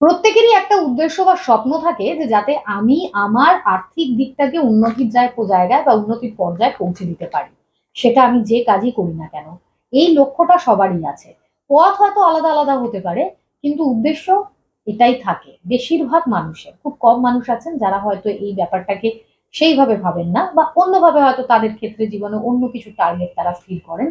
প্রত্যেকেরই একটা উদ্দেশ্য বা স্বপ্ন থাকে যে যাতে আমি আমার আর্থিক দিকটাকে উন্নতির জায়গায় বা উন্নতির পর্যায়ে পৌঁছে দিতে পারি। সেটা আমি যে কাজই করি না কেন, এই লক্ষ্যটা সবারই আছে। পথ হয়তো আলাদা আলাদা হতে পারে, কিন্তু উদ্দেশ্য এটাই থাকে। বেশিরভাগ মানুষের, খুব কম মানুষ আছেন যারা হয়তো এই ব্যাপারটাকে সেইভাবে ভাবেন না বা অন্যভাবে হয়তো তাদের ক্ষেত্রে জীবনে অন্য কিছু টার্গেট তারা ফিল করেন।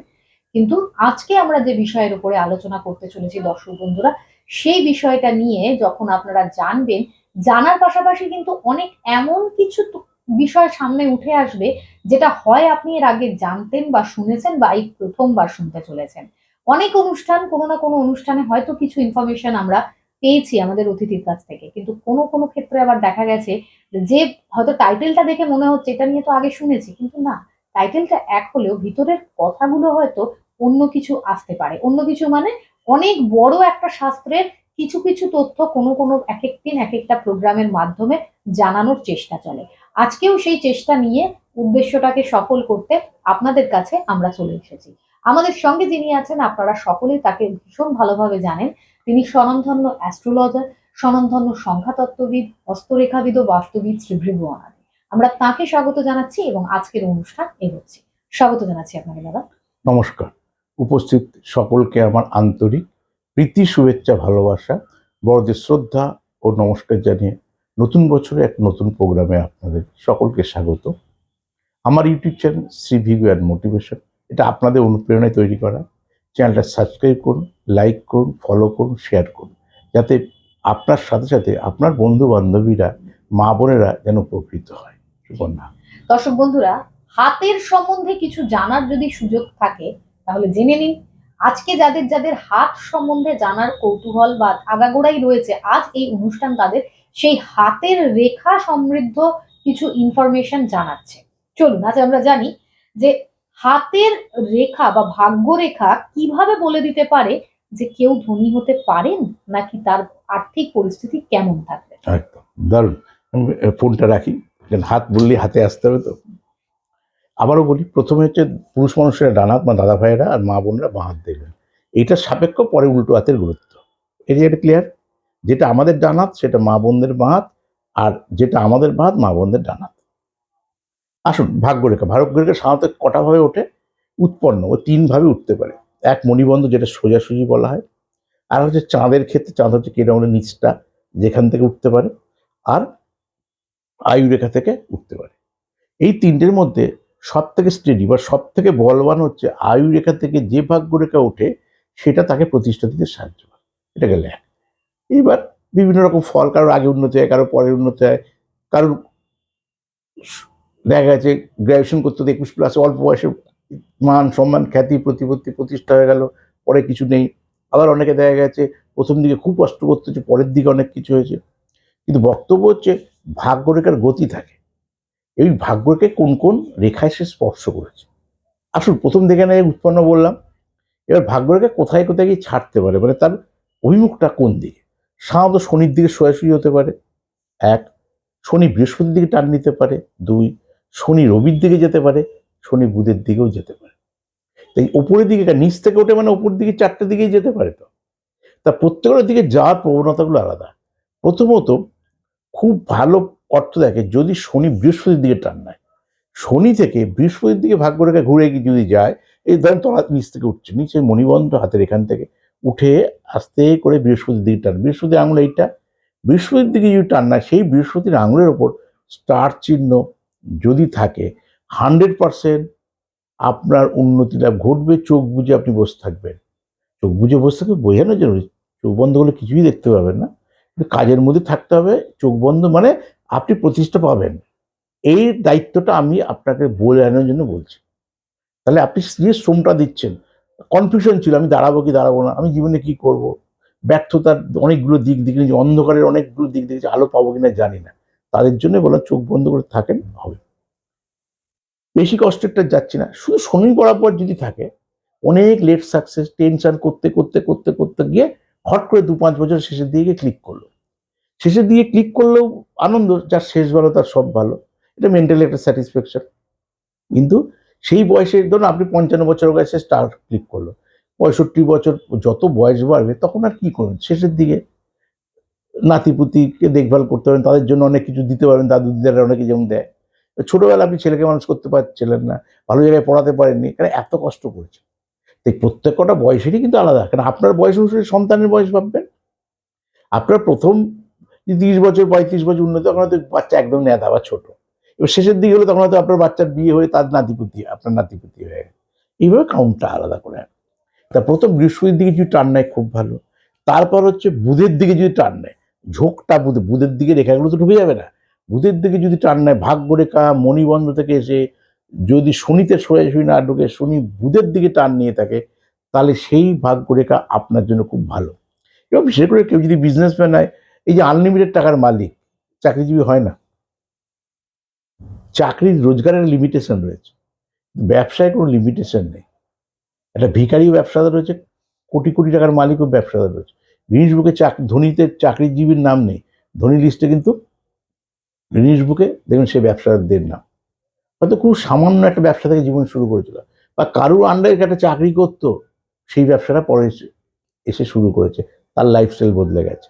কিন্তু আজকে আমরা যে বিষয়ের উপরে আলোচনা করতে চলেছি দর্শক বন্ধুরা সেই বিষয়টা নিয়ে যখন আপনারা জানবেন, জানার পাশাপাশি কিন্তু অনেক এমন কিছু বিষয় সামনে উঠে আসবে, যেটা হয় আপনি এর আগে জানতেন বা শুনেছেন বা এই প্রথমবার শুনতে চলেছেন। অনেক অনুষ্ঠান, কোনো না কোনো অনুষ্ঠানে হয়তো কিছু ইনফরমেশন আমরা পেয়েছি আমাদের অতিথির কাছ থেকে, কিন্তু কোনো কোনো ক্ষেত্রে আবার দেখা গেছে যে হয়তো টাইটেলটা দেখে মনে হচ্ছে, এটা নিয়ে তো আগে শুনেছি, কিন্তু না টাইটেলটা এক হলেও ভিতরের কথাগুলো হয়তো অন্য কিছু আসতে পারে। অন্য কিছু মানে অনেক বড় একটা শাস্ত্রের কিছু কিছু তথ্য কোনো কোনো এক এক দিন, এক একটা প্রোগ্রামের মাধ্যমে জানানোর চেষ্টা চলে। আজকেও সেই চেষ্টা নিয়ে উদ্দেশ্যটাকে সফল করতে আপনাদের কাছে আমরা চলে এসেছি। আমাদের সঙ্গে যিনি আছেন, আপনারা সকলেই তাকে ভীষণ ভালোভাবে জানেন। তিনি স্বনামধন্য অ্যাস্ট্রোলজার, স্বনামধন্য সংখ্যাতত্ত্ববিদ হস্তরেখাবিদ ও বাস্তুবিদ শ্রী ভৃগু আমরা তাকে স্বাগত জানাচ্ছি এবং আজকের অনুষ্ঠান এগোচ্ছি। স্বাগত জানাচ্ছি আপনাকে, দাদা। নমস্কার। উপস্থিত সকলকে আমার আন্তরিক প্রীতি, শুভেচ্ছা, ভালোবাসা, বড়দের শ্রদ্ধা ও নমস্কার জানিয়ে নতুন বছরে এক নতুন প্রোগ্রামে আপনাদের সকলকে স্বাগত। আমার YouTube channel Shri Vigu and motivation এটা আপনাদের অনুপ্রেরণায় তৈরি করা। চ্যানেলটা সাবস্ক্রাইব করুন, লাইক করুন ফলো করুন শেয়ার করুন, যাতে আপনার সাথে সাথে আপনার বন্ধু বান্ধবীরা মা বোনেরা যেন উপকৃত হয়। সুকন্যা দর্শক বন্ধুরা, হাতের সম্বন্ধে কিছু জানার যদি সুযোগ থাকে তাহলে জেনে নিন, আজকে যাদের যাদের হাত সম্বন্ধে জানার কৌতূহল বা আগাগোড়াই রয়েছে, আজ এই অনুষ্ঠান তাদের সেই হাতের রেখা সমৃদ্ধ কিছু ইনফরমেশন জানাচ্ছে। চলুন, আজ আমরা জানি যে হাতের রেখা বা ভাগ্য রেখা কীভাবে বলে দিতে পারে যে কেউ ধনী হতে পারেন, নাকি তার আর্থিক পরিস্থিতি কেমন থাকবে? একদম, দারুণ। ফোনটা রাখি হাত বললে হাতে আসতে হবে তো। আবারও বলি, প্রথমে হচ্ছে পুরুষ মানুষেরা ডান হাত, মা দাদা ভাইয়েরা আর মা বোনরা বাঁ হাত দেখবেন এইটা সাপেক্ষ, পরে উল্টো হাতের গুরুত্ব। এরিয়াটা ক্লিয়ার যেটা আমাদের ডান হাত, সেটা মা বোনদের বাঁ হাত, আর যেটা আমাদের বাঁ হাত, মা বোনদের ডান হাত। আসুন, ভাগ্যরেখা ভাগ্যরেখা সাধারণত কটাভাবে ওঠে? উৎপন্ন, ও তিনভাবে উঠতে পারে। এক, মণিবন্ধ, যেটা সোজাসুজি বলা হয়। আর হচ্ছে চাঁদের ক্ষেত্রে, চাঁদ হচ্ছে কেরামের নিচটা যেখান থেকে উঠতে পারে, আর আয়ুরেখা থেকে উঠতে পারে। এই তিনটের মধ্যে সব থেকে স্টেডি বা সব থেকে বলবান হচ্ছে আয়ু রেখা থেকে যে ভাগ্য রেখা ওঠে, সেটা তাকে প্রতিষ্ঠা দিতে সাহায্য করে। এটা গেলে এক এবার বিভিন্ন রকম ফল, কারোর আগে উন্নতি হয়, কারোর পরে উন্নতি হয়, কারোর দেখা গেছে গ্র্যাজুয়েশন করতে হতে একুশ প্লাস অল্প বয়সে মান সম্মান, খ্যাতি, প্রতিপত্তি, প্রতিষ্ঠা হয়ে গেল, পরে কিছু নেই। আবার অনেকে দেখা গেছে প্রথম দিকে খুব কষ্ট করতে হচ্ছে, পরের দিকে অনেক কিছু হয়েছে। কিন্তু বক্তব্য হচ্ছে ভাগ্যরেখার গতি থাকে। এই ভাগ্যকে কোন কোন রেখায় সে স্পর্শ করেছে? আসুন, প্রথম দেখে নেয় উৎপন্ন বললাম। এবার ভাগ্যরেখা কোথায় কোথায় গিয়ে ছাড়তে পারে? মানে তার অভিমুখটা কোন দিকে? সাধারণত শনির দিকে সোজাসুজি হতে পারে। এক, শনি বৃহস্পতির দিকে টান নিতে পারে। দুই, শনি রবির দিকে যেতে পারে। শনি বুধের দিকেও যেতে পারে। তাই ওপরের দিকে নিচ থেকে ওঠে মানে ওপর দিকে চারটে দিকেই যেতে পারে তো। তা প্রত্যেকের দিকে যাওয়ার প্রবণতাগুলো আলাদা। প্রথমত খুব ভালো অর্থ দেখে যদি শনি বৃহস্পতির দিকে টান নেয়। শনি থেকে বৃহস্পতির দিকে ভাগ্য রেখা ঘুরে যদি যায়, এই ধরেন তলা নিচ থেকে উঠছে, নিচে মণিবন্ধ হাতের এখান থেকে উঠে আস্তে করে বৃহস্পতির দিকে টান। বৃহস্পতির আঙুল এইটা। বৃহস্পতির দিকে যদি টান না সেই বৃহস্পতির আঙুলের ওপর স্টার চিহ্ন যদি থাকে, হান্ড্রেড পারসেন্ট আপনার উন্নতি লাভ ঘটবে, চোখ বুজে আপনি বসে থাকবেন। চোখ বুজে বসে থাকবে বোঝানো জরুরি। চোখ বন্ধ করলে কিছুই দেখতে পাবেন না। কাজের মধ্যে থাকতে হবে, চোখ বন্ধ মানে আপনি প্রতিষ্ঠা পাবেন। এই দায়িত্বটা আমি আপনাকে বলে আনার জন্য বলছি। তাহলে আপনি যে শ্রমটা দিচ্ছেন কনফিউশন ছিল, আমি দাঁড়াবো কি দাঁড়াবো না, আমি জীবনে কি করব? ব্যর্থতার অনেকগুলো দিক দিকে নিয়েছি অন্ধকারের অনেকগুলো দিক দেখেছি, আলো পাবো কিনা জানি না। তাদের জন্য বলা চোখ বন্ধ করে থাকেন, হবে। বেশি কষ্টেরটা যাচ্ছে না, শুধু শনি বরাবর যদি থাকে, অনেক লেট সাকসেস টেনশন করতে করতে করতে করতে গিয়ে হট করে দু পাঁচ বছর শেষের দিকে ক্লিক করল। শেষের দিকে ক্লিক করলেও আনন্দ, যার শেষ ভালো, তার সব ভালো। এটা মেন্টালি একটা স্যাটিসফ্যাকশন কিন্তু সেই বয়সে, ধরুন আপনি পঞ্চান্ন বছর বয়সে স্টার ক্লিক করল। পঁয়ষট্টি বছর যত বয়স বাড়বে, তখন আর কী করবেন? শেষের দিকে নাতিপুতিকে দেখভাল করতে পারেন, তাদের জন্য অনেক কিছু দিতে পারেন দাদু দিদারা অনেকে যেমন দেয়। ছোটবেলা আপনি ছেলেকে মানুষ করতে পারছিলেন না, ভালো জায়গায় পড়াতে পারেননি কারণ এত কষ্ট করেছে তাই প্রত্যেকটা বয়সেরই কিন্তু আলাদা। কারণ আপনার বয়স অনুসারে সন্তানের বয়স ভাববেন। আপনার প্রথম তিরিশ বছর, পঁয়ত্রিশ বছর উন্নত, তখন হয়তো বাচ্চা একদম নেতা বা ছোট। এবার শেষের দিকে হলে তখন হয়তো আপনার বাচ্চার বিয়ে হয়ে তার নাতিপুতি, আপনার নাতিপুতি হয়ে এইভাবে কাউন্টটা আলাদা করে তা প্রথম বৃহস্পতির দিকে যদি টান নেয়, খুব ভালো। তারপর হচ্ছে বুধের দিকে যদি টান নেয়, ঝোঁকটা বুধ বুধের দিকে রেখাগুলো তো ঢুকে যাবে না। বুধের দিকে যদি টান নেয়, ভাগ্যরেখা মণিবন্ধ থেকে এসে যদি শনিতে সরাসরি না ঢুকে, শনি বুধের দিকে টান নিয়ে থাকে, তাহলে সেই ভাগ্যরেখা আপনার জন্য খুব ভালো। এবং বিশেষ করে কেউ যদি বিজনেসম্যান হয়, এই যে আনলিমিটেড টাকার মালিক, চাকরিজীবী হয় না। চাকরির রোজগারের লিমিটেশন রয়েছে। ব্যবসায় কোনো লিমিটেশন নেই। একটা ভিখারি ব্যবসাদার রয়েছে, কোটি কোটি টাকার মালিকও ব্যবসাদার রয়েছে। গিনিস বুকে চাক, ধনীতে চাকরিজীবীর নাম নেই। ধনী লিস্টে কিন্তু গিনিস বুকে দেখবেন সে ব্যবসাদারদের নাম। হয়তো খুব সামান্য একটা ব্যবসা থেকে জীবন শুরু করেছিল। বা কারুর আন্ডারে একটা চাকরি করতো, সেই ব্যবসাটা পরে এসে শুরু করেছে। তার লাইফস্টাইল বদলে গেছে।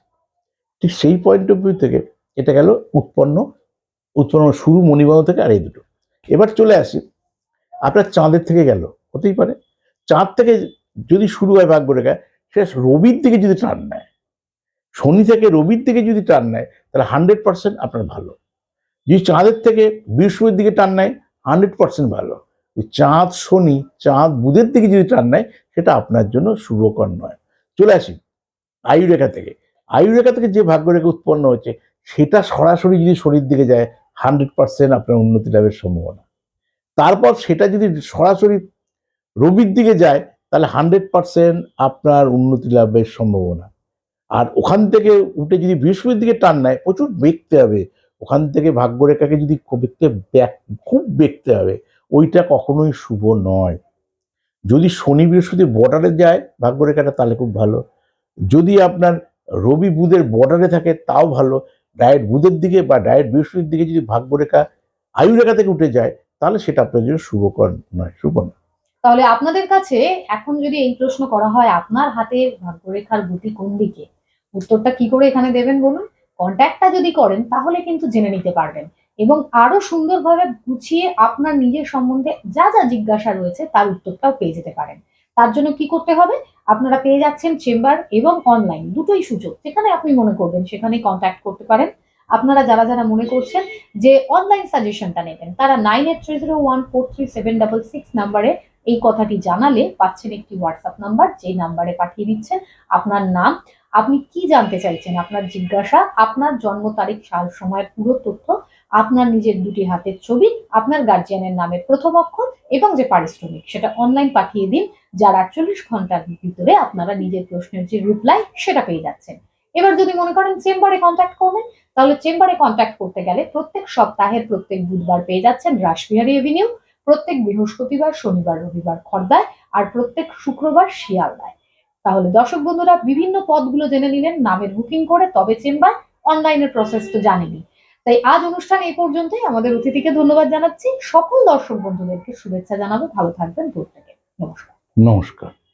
ঠিক সেই পয়েন্ট অফ ভিউ থেকে এটা গেল উৎপন্ন উৎপন্ন শুরু মণিবাহ থেকে আর এই দুটো। এবার চলে আসি, আপনার চাঁদের থেকে গেল, হতেই পারে। চাঁদ থেকে যদি শুরু হয় ভাগ্য রেখা সে রবির দিকে যদি টান নেয়, শনি থেকে রবির দিকে যদি টান নেয়, তাহলে হান্ড্রেড পার্সেন্ট আপনার ভালো। যদি চাঁদের থেকে বৃহস্পতির দিকে টান নেয়, হান্ড্রেড পার্সেন্ট ভালো। ওই চাঁদ শনি, চাঁদ বুধের দিকে যদি টান নেয়, সেটা আপনার জন্য শুভকর নয়। চলে আসি আয়ুরেখা থেকে। আয়ুরেখা থেকে যে ভাগ্যরেখা উৎপন্ন হচ্ছে সেটা সরাসরি যদি শনির দিকে যায়, হান্ড্রেড পার্সেন্ট আপনার উন্নতি লাভের সম্ভাবনা। তারপর সেটা যদি সরাসরি রবির দিকে যায়, তাহলে হান্ড্রেড পার্সেন্ট আপনার উন্নতি লাভের সম্ভাবনা। আর ওখান থেকে উঠে যদি বৃহস্পতির দিকে টান নেয়, প্রচুর বেঁকতে হবে। ওখান থেকে ভাগ্যরেখাকে যদি খুব বেঁকতে হবে, ওইটা কখনোই শুভ নয়। যদি শনি বৃহস্পতি বর্ডারে যায়, ভাগ্যরেখাটা তাহলে খুব ভালো। যদি আপনার রবি বুধের বর্ডারে থাকে, তাও ভালো। ডায়েট বুধের দিকে বা ডায়েট বৃহস্পতির দিকে যদি ভাগ্যরেখা আয়ুরেখা থেকে উঠে যায়, তাহলে সেটা আপনার জন্য শুভকর নয়, শুভ নয়। তাহলে আপনাদের কাছে এখন যদি এই প্রশ্ন করা হয়, আপনার হাতে ভাগ্যরেখার গতি কোন দিকে? উত্তরটা কি করে এখানে দেবেন বলুন? কন্ট্যাক্টটা যদি করেন, তাহলে কিন্তু জেনে নিতে পারবেন। এবং আরও সুন্দরভাবে গুছিয়ে আপনার নিজের সম্বন্ধে যা যা জিজ্ঞাসা রয়েছে, তার উত্তরটাও পেয়ে যেতে পারেন। তার জন্য কি করতে হবে? আপনারা পেয়ে যাচ্ছেন চেম্বার এবং অনলাইন দুটোই সুযোগ। যেখানে আপনি মনে করবেন সেখানে কন্ট্যাক্ট করতে পারেন। আপনারা যারা যারা মনে করছেন যে অনলাইন সাজেশনটা নেবেন, তারা nine eight three zero one four three seven double six নাম্বারে এই কথাটি জানালে পাচ্ছেন একটি হোয়াটসঅ্যাপ নাম্বার যেই নাম্বারে পাঠিয়ে দিচ্ছেন, আপনার নাম আপনি কি জানতে চাইছেন? আপনার জিজ্ঞাসা, আপনার জন্ম তারিখ, সাল সময়ের পুরো তথ্য, আপনার নিজের দুটি হাতের ছবি, আপনার গার্জিয়ানের নামের প্রথম অক্ষর এবং যে পারিশ্রমিক, সেটা অনলাইন পাঠিয়ে দিন, যার আটচল্লিশ ঘণ্টার ভিতরে আপনারা নিজের প্রশ্নের যে রিপ্লাই সেটা পেয়ে যাচ্ছেন। এবার যদি মনে করেন চেম্বারে কন্ট্যাক্ট করবেন, তাহলে চেম্বারে কন্ট্যাক্ট করতে গেলে প্রত্যেক সপ্তাহের প্রত্যেক বুধবার পেয়ে যাচ্ছেন রাসবিহারী এভিনিউ প্রত্যেক বৃহস্পতিবার, শনিবার, রবিবার খর্দায়, আর প্রত্যেক শুক্রবার শিয়ালদায়। তাহলে দর্শক বন্ধুরা, বিভিন্ন পদগুলো জেনে নিলেন, নামের বুকিং করে, তবে চেম্বার অনলাইনের প্রসেস তো জানেনি তাই আজ অনুষ্ঠান এই পর্যন্তই। আমাদের অতিথিকে ধন্যবাদ জানাচ্ছি। সকল দর্শক বন্ধুদেরকে শুভেচ্ছা জানাব। ভালো থাকবেন। থেকে। নমস্কার। নমস্কার।